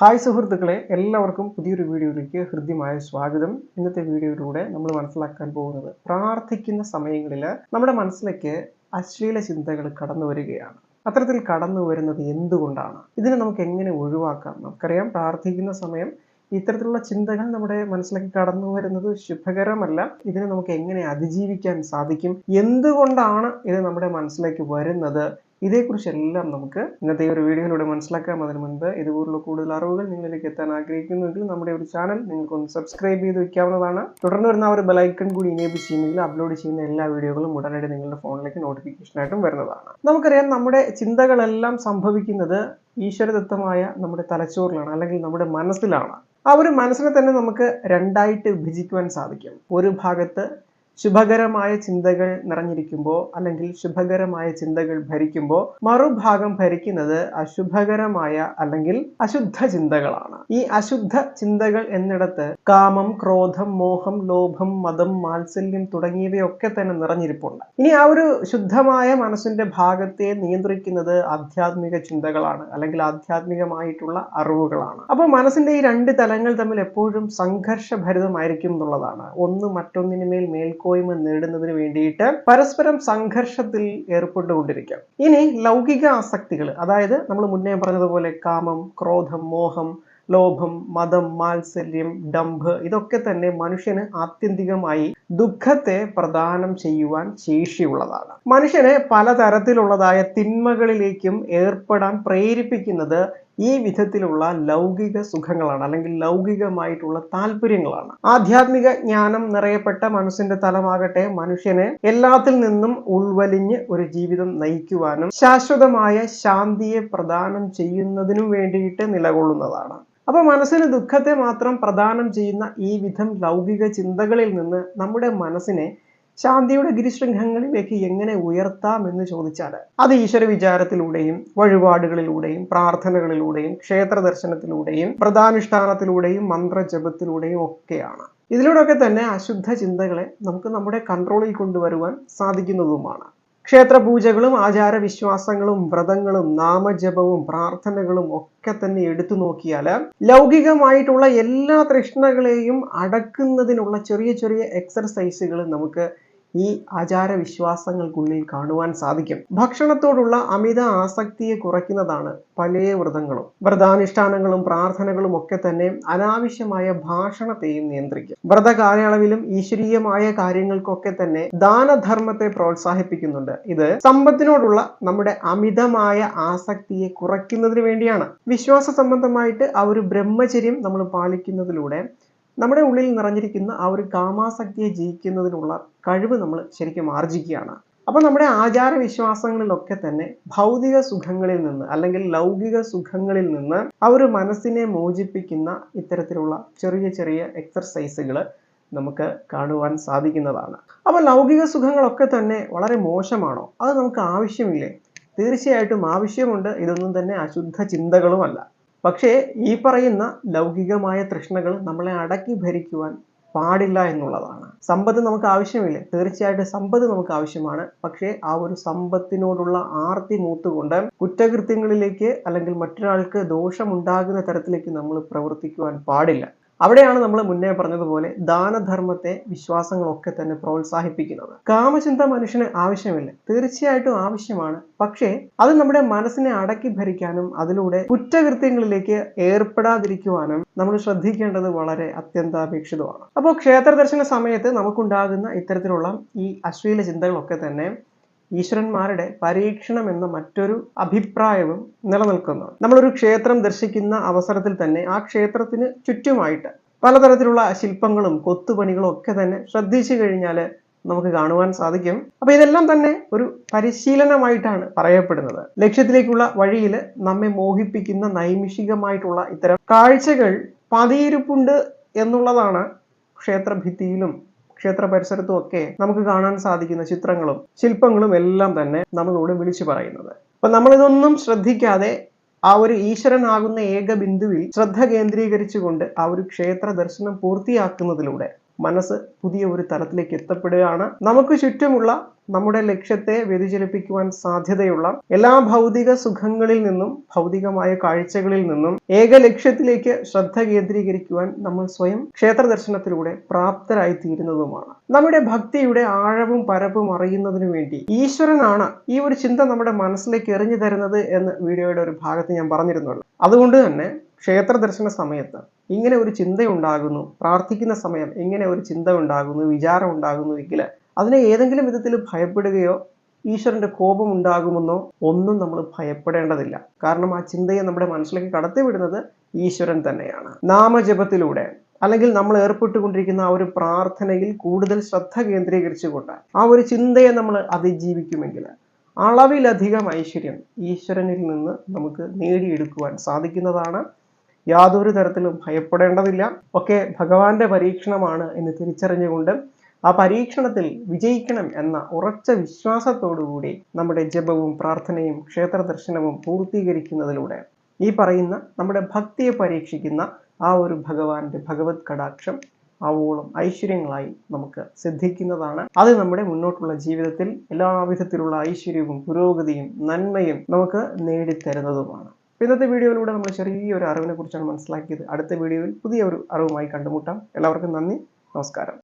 Hi സുഹൃത്തുക്കളെ എല്ലാവർക്കും പുതിയൊരു വീഡിയോയിലേക്ക് ഹൃദ്യമായ സ്വാഗതം. ഇന്നത്തെ വീഡിയോയിലൂടെ നമ്മൾ മനസ്സിലാക്കാൻ പോകുന്നത് പ്രാർത്ഥിക്കുന്ന സമയങ്ങളിൽ നമ്മുടെ മനസ്സിലേക്ക് അശ്ലീല ചിന്തകൾ കടന്നു വരികയാണ്. അത്തരത്തിൽ കടന്നു വരുന്നത് എന്തുകൊണ്ടാണ്? ഇതിനെ നമുക്ക് എങ്ങനെ ഒഴിവാക്കാം? നമുക്കറിയാം പ്രാർത്ഥിക്കുന്ന സമയം ഇത്തരത്തിലുള്ള ചിന്തകൾ നമ്മുടെ മനസ്സിലേക്ക് കടന്നു വരുന്നത് ശുഭകരമല്ല. ഇതിനെ നമുക്ക് എങ്ങനെ അതിജീവിക്കാൻ സാധിക്കും? എന്തുകൊണ്ടാണ് ഇത് നമ്മുടെ മനസ്സിലേക്ക് വരുന്നത്? ഇതേക്കുറിച്ചെല്ലാം നമുക്ക് ഇന്നത്തെ ഈ ഒരു വീഡിയോയിലൂടെ മനസ്സിലാക്കാം. അതിന് മുൻപ് ഇതുപോലുള്ള കൂടുതൽ അറിവുകൾ നിങ്ങളിലേക്ക് എത്താൻ ആഗ്രഹിക്കുന്നുവെങ്കിൽ നമ്മുടെ ഒരു ചാനൽ നിങ്ങൾക്കൊന്ന് സബ്സ്ക്രൈബ് ചെയ്ത് വയ്ക്കാവുന്നതാണ് തുടർന്ന് വരുന്ന ആ ഒരു ബെലൈക്കൺ കൂടി ഇനേബിൾ ചെയ്യുമെങ്കിൽ അപ്ലോഡ് ചെയ്യുന്ന എല്ലാ വീഡിയോകളും ഉടനടി നിങ്ങളുടെ ഫോണിലേക്ക് നോട്ടിഫിക്കേഷനായിട്ടും വരുന്നതാണ്. നമുക്കറിയാം നമ്മുടെ ചിന്തകളെല്ലാം സംഭവിക്കുന്നത് ഈശ്വരദത്തമായ നമ്മുടെ തലച്ചോറിലാണ് അല്ലെങ്കിൽ നമ്മുടെ മനസ്സിലാണ്. ആ ഒരു മനസ്സിനെ തന്നെ നമുക്ക് രണ്ടായിട്ട് വിഭജിക്കുവാൻ സാധിക്കും. ഒരു ഭാഗത്ത് ശുഭകരമായ ചിന്തകൾ നിറഞ്ഞിരിക്കുമ്പോൾ അല്ലെങ്കിൽ ശുഭകരമായ ചിന്തകൾ ഭരിക്കുമ്പോൾ മറുഭാഗം ഭരിക്കുന്നത് അശുഭകരമായ അല്ലെങ്കിൽ അശുദ്ധ ചിന്തകളാണ്. ഈ അശുദ്ധ ചിന്തകൾ എന്നിടത്ത് കാമം ക്രോധം മോഹം ലോഭം മതം മാത്സല്യം തുടങ്ങിയവയൊക്കെ തന്നെ നിറഞ്ഞിരിപ്പുണ്ട്. ഇനി ആ ഒരു ശുദ്ധമായ മനസ്സിന്റെ ഭാഗത്തെ നിയന്ത്രിക്കുന്നത് ആധ്യാത്മിക ചിന്തകളാണ് അല്ലെങ്കിൽ ആധ്യാത്മികമായിട്ടുള്ള അറിവുകളാണ്. അപ്പോൾ മനസ്സിന്റെ ഈ രണ്ട് തലങ്ങൾ തമ്മിൽ എപ്പോഴും സംഘർഷഭരിതമായിരിക്കും എന്നുള്ളതാണ്. ഒന്ന് മറ്റൊന്നിനുമേൽ മേൽക്കോയ്മ നേടുന്നതിന് വേണ്ടിയിട്ട് പരസ്പരം സംഘർഷത്തിൽ ഏർപ്പെട്ടുകൊണ്ടിരിക്കാം. ഇനി ലൗകിക ആസക്തികൾ അതായത് നമ്മൾ മുന്നേ പറഞ്ഞതുപോലെ കാമം ക്രോധം മോഹം ലോഭം മതം മാത്സല്യം ഡംഭ് ഇതൊക്കെ തന്നെ മനുഷ്യന് ആത്യന്തികമായി ദുഃഖത്തെ പ്രദാനം ചെയ്യുവാൻ ശേഷിയുള്ളതാണ്. മനുഷ്യനെ പലതരത്തിലുള്ളതായ തിന്മകളിലേക്കും ഏർപ്പെടാൻ പ്രേരിപ്പിക്കുന്നത് ഈ വിധത്തിലുള്ള ലൗകിക സുഖങ്ങളാണ് അല്ലെങ്കിൽ ലൗകികമായിട്ടുള്ള താല്പര്യങ്ങളാണ്. ആധ്യാത്മിക ജ്ഞാനം നിറയപ്പെട്ട മനസ്സിന്റെ തലമാകട്ടെ മനുഷ്യനെ എല്ലാത്തിൽ നിന്നും ഉൾവലിഞ്ഞ് ഒരു ജീവിതം നയിക്കുവാനും ശാശ്വതമായ ശാന്തിയെ പ്രദാനം ചെയ്യുന്നതിനും വേണ്ടിയിട്ട് നിലകൊള്ളുന്നതാണ്. അപ്പൊ മനസ്സിന് ദുഃഖത്തെ മാത്രം പ്രദാനം ചെയ്യുന്ന ഈ വിധം ലൗകിക ചിന്തകളിൽ നിന്ന് നമ്മുടെ മനസ്സിനെ ശാന്തിയുടെ ഗിരിശൃംഖങ്ങളിലേക്ക് എങ്ങനെ ഉയർത്താം എന്ന് ചോദിച്ചാൽ അത് ഈശ്വര വിചാരത്തിലൂടെയും വഴിപാടുകളിലൂടെയും പ്രാർത്ഥനകളിലൂടെയും ക്ഷേത്ര ദർശനത്തിലൂടെയും വ്രതാനുഷ്ഠാനത്തിലൂടെയും മന്ത്രജപത്തിലൂടെയും ഒക്കെയാണ്. ഇതിലൂടെയൊക്കെ തന്നെ അശുദ്ധ ചിന്തകളെ നമുക്ക് നമ്മുടെ കൺട്രോളിൽ കൊണ്ടുവരുവാൻ സാധിക്കുന്നതുമാണ്. ക്ഷേത്ര പൂജകളും ആചാര വിശ്വാസങ്ങളും വ്രതങ്ങളും നാമജപവും പ്രാർത്ഥനകളും ഒക്കെ തന്നെ എടുത്തു നോക്കിയാൽ ലൗകികമായിട്ടുള്ള എല്ലാ തൃഷ്ണകളെയും അടക്കുന്നതിനുള്ള ചെറിയ ചെറിയ എക്സർസൈസുകൾ നമുക്ക് ഈ ആചാര വിശ്വാസങ്ങൾക്കുള്ളിൽ കാണുവാൻ സാധിക്കും. ഭക്ഷണത്തോടുള്ള അമിത ആസക്തിയെ കുറയ്ക്കുന്നതാണ് പല വ്രതങ്ങളും. വ്രതാനുഷ്ഠാനങ്ങളും പ്രാർത്ഥനകളും ഒക്കെ തന്നെ അനാവശ്യമായ ഭാഷണത്തെയും നിയന്ത്രിക്കും. വ്രത കാലയളവിലും ഈശ്വരീയമായ കാര്യങ്ങൾക്കൊക്കെ തന്നെ ദാനധർമ്മത്തെ പ്രോത്സാഹിപ്പിക്കുന്നുണ്ട്. ഇത് സമ്പത്തിനോടുള്ള നമ്മുടെ അമിതമായ ആസക്തിയെ കുറയ്ക്കുന്നതിന് വേണ്ടിയാണ്. വിശ്വാസ സംബന്ധമായിട്ട് ആ ഒരു ബ്രഹ്മചര്യം നമ്മൾ പാലിക്കുന്നതിലൂടെ നമ്മുടെ ഉള്ളിൽ നിറഞ്ഞിരിക്കുന്ന ആ ഒരു കാമാസക്തിയെ ജയിക്കുന്നതിനുള്ള കഴിവ് നമ്മൾ ശരിക്കും ആർജിക്കുകയാണ്. അപ്പോൾ നമ്മുടെ ആചാര വിശ്വാസങ്ങളിലൊക്കെ തന്നെ ഭൗതിക സുഖങ്ങളിൽ നിന്ന് അല്ലെങ്കിൽ ലൗകിക സുഖങ്ങളിൽ നിന്ന് ആ ഒരു മനസ്സിനെ മോചിപ്പിക്കുന്ന ഇത്തരത്തിലുള്ള ചെറിയ ചെറിയ എക്സർസൈസുകൾ നമുക്ക് കാണുവാൻ സാധിക്കുന്നതാണ്. അപ്പോൾ ലൗകിക സുഖങ്ങളൊക്കെ തന്നെ വളരെ മോശമാണോ? അത് നമുക്ക് ആവശ്യമില്ലേ? തീർച്ചയായിട്ടും ആവശ്യമുണ്ട്. ഇതൊന്നും തന്നെ അശുദ്ധ ചിന്തകളുമല്ല. പക്ഷേ ഈ പറയുന്ന ലൗകികമായ തൃഷ്ണകൾ നമ്മളെ അടക്കി ഭരിക്കുവാൻ പാടില്ല എന്നുള്ളതാണ്. സമ്പത്ത് നമുക്ക് ആവശ്യമില്ല. തീർച്ചയായിട്ടും സമ്പത്ത് നമുക്ക് ആവശ്യമാണ്. പക്ഷേ ആ ഒരു സമ്പത്തിനോടുള്ള ആർത്തി മൂത്തുകൊണ്ട് കുറ്റകൃത്യങ്ങളിലേക്ക് അല്ലെങ്കിൽ മറ്റൊരാൾക്ക് ദോഷമുണ്ടാകുന്ന തരത്തിലേക്ക് നമ്മൾ പ്രവർത്തിക്കുവാൻ പാടില്ല. അവിടെയാണ് നമ്മൾ മുന്നേ പറഞ്ഞതുപോലെ ദാനധർമ്മത്തെ വിശ്വാസങ്ങളൊക്കെ തന്നെ പ്രോത്സാഹിപ്പിക്കുന്നത്. കാമചിന്ത മനുഷ്യന് ആവശ്യമില്ല. തീർച്ചയായിട്ടും ആവശ്യമാണ്. പക്ഷേ അത് നമ്മുടെ മനസ്സിനെ അടക്കി ഭരിക്കാനും അതിലൂടെ കുറ്റകൃത്യങ്ങളിലേക്ക് ഏർപ്പെടാതിരിക്കുവാനും നമ്മൾ ശ്രദ്ധിക്കേണ്ടത് വളരെ അത്യന്താപേക്ഷിതമാണ്. അപ്പോൾ ക്ഷേത്ര ദർശന സമയത്ത് നമുക്കുണ്ടാകുന്ന ഇത്തരത്തിലുള്ള ഈ അശ്ലീല ചിന്തകളൊക്കെ തന്നെ ഈശ്വരന്മാരുടെ പരീക്ഷണം എന്ന മറ്റൊരു അഭിപ്രായവും നിലനിൽക്കുന്നു നമ്മളൊരു ക്ഷേത്രം ദർശിക്കുന്ന അവസരത്തിൽ തന്നെ ആ ക്ഷേത്രത്തിന് ചുറ്റുമായിട്ട് പലതരത്തിലുള്ള ശില്പങ്ങളും കൊത്തുപണികളും ഒക്കെ തന്നെ ശ്രദ്ധിച്ചു കഴിഞ്ഞാൽ നമുക്ക് കാണുവാൻ സാധിക്കും. അപ്പൊ ഇതെല്ലാം തന്നെ ഒരു പരിശീലനമായിട്ടാണ് പറയപ്പെടുന്നത്. ലക്ഷ്യത്തിലേക്കുള്ള വഴിയിൽ നമ്മെ മോഹിപ്പിക്കുന്ന നൈമിഷികമായിട്ടുള്ള ഇത്തരം കാഴ്ചകൾ പതിയിരിപ്പുണ്ട് എന്നുള്ളതാണ് ക്ഷേത്രഭിത്തിയിലും ക്ഷേത്ര പരിസരത്തും ഒക്കെ നമുക്ക് കാണാൻ സാധിക്കുന്ന ചിത്രങ്ങളും ശില്പങ്ങളും എല്ലാം തന്നെ നമ്മളോട് വിളിച്ചു പറയുന്നത്. അപ്പൊ നമ്മളിതൊന്നും ശ്രദ്ധിക്കാതെ ആ ഒരു ഈശ്വരനാകുന്ന ഏക ബിന്ദുവിൽ ശ്രദ്ധ കേന്ദ്രീകരിച്ചുകൊണ്ട് ആ ഒരു ക്ഷേത്ര ദർശനം പൂർത്തിയാക്കുന്നതിലൂടെ മനസ്സ് പുതിയ ഒരു തലത്തിലേക്ക് എത്തപ്പെടുകയാണ്. നമുക്ക് ചുറ്റുമുള്ള നമ്മുടെ ലക്ഷ്യത്തെ വ്യതിചലിപ്പിക്കുവാൻ സാധ്യതയുള്ള എല്ലാ ഭൗതിക സുഖങ്ങളിൽ നിന്നും ഭൗതികമായ കാഴ്ചകളിൽ നിന്നും ഏക ലക്ഷ്യത്തിലേക്ക് ശ്രദ്ധ കേന്ദ്രീകരിക്കുവാൻ നമ്മൾ സ്വയം ക്ഷേത്ര ദർശനത്തിലൂടെ പ്രാപ്തരായി തീരുന്നതുമാണ്. നമ്മുടെ ഭക്തിയുടെ ആഴവും പരപ്പും അറിയുന്നതിനു വേണ്ടി ഈശ്വരനാണ് ഈ ഒരു ചിന്ത നമ്മുടെ മനസ്സിലേക്ക് എറിഞ്ഞു തരുന്നത് എന്ന് വീഡിയോയുടെ ഒരു ഭാഗത്ത് ഞാൻ പറഞ്ഞിരുന്നുള്ളൂ. അതുകൊണ്ട് തന്നെ ക്ഷേത്ര ദർശന സമയത്ത് ഇങ്ങനെ ഒരു ചിന്തയുണ്ടാകുന്നു. പ്രാർത്ഥിക്കുന്ന സമയം ഇങ്ങനെ ഒരു ചിന്ത ഉണ്ടാകുന്നു വിചാരം ഉണ്ടാകുന്നു എങ്കിൽ അതിനെ ഏതെങ്കിലും വിധത്തിൽ ഭയപ്പെടുകയോ ഈശ്വരന്റെ കോപം ഉണ്ടാകുമെന്നോ ഒന്നും നമ്മൾ ഭയപ്പെടേണ്ടതില്ല. കാരണം ആ ചിന്തയെ നമ്മുടെ മനസ്സിലേക്ക് കടത്തിവിടുന്നത് ഈശ്വരൻ തന്നെയാണ്. നാമജപത്തിലൂടെ അല്ലെങ്കിൽ നമ്മൾ ഏർപ്പെട്ടുകൊണ്ടിരിക്കുന്ന ആ ഒരു പ്രാർത്ഥനയിൽ കൂടുതൽ ശ്രദ്ധ കേന്ദ്രീകരിച്ചുകൊണ്ട് ആ ഒരു ചിന്തയെ നമ്മൾ അതിജീവിക്കുമെങ്കിൽ അളവിലധികം ഐശ്വര്യം ഈശ്വരനിൽ നിന്ന് നമുക്ക് നേടിയെടുക്കുവാൻ സാധിക്കുന്നതാണ് യാതൊരു തരത്തിലും ഭയപ്പെടേണ്ടതില്ല. ഒക്കെ ഭഗവാന്റെ പരീക്ഷണമാണ് എന്ന് തിരിച്ചറിഞ്ഞുകൊണ്ട് ആ പരീക്ഷണത്തിൽ വിജയിക്കണം എന്ന ഉറച്ച വിശ്വാസത്തോടുകൂടി നമ്മുടെ ജപവും പ്രാർത്ഥനയും ക്ഷേത്ര ദർശനവും പൂർത്തീകരിക്കുന്നതിലൂടെ ഈ പറയുന്ന നമ്മുടെ ഭക്തിയെ പരീക്ഷിക്കുന്ന ആ ഒരു ഭഗവാന്റെ ഭഗവത് കടാക്ഷം ആവോളം ഐശ്വര്യങ്ങളായി നമുക്ക് സിദ്ധിക്കുന്നതാണ്. അത് നമ്മുടെ മുന്നോട്ടുള്ള ജീവിതത്തിൽ എല്ലാവിധത്തിലുള്ള ഐശ്വര്യവും പുരോഗതിയും നന്മയും നമുക്ക് നേടിത്തരുന്നതുമാണ്. ഇന്നത്തെ വീഡിയോയിലൂടെ നമ്മൾ ചെറിയൊരു അറിവിനെ കുറിച്ചാണ് മനസ്സിലാക്കിയത്. അടുത്ത വീഡിയോയിൽ പുതിയ ഒരു അറിവുമായി കണ്ടുമുട്ടാം. എല്ലാവർക്കും നന്ദി. നമസ്കാരം.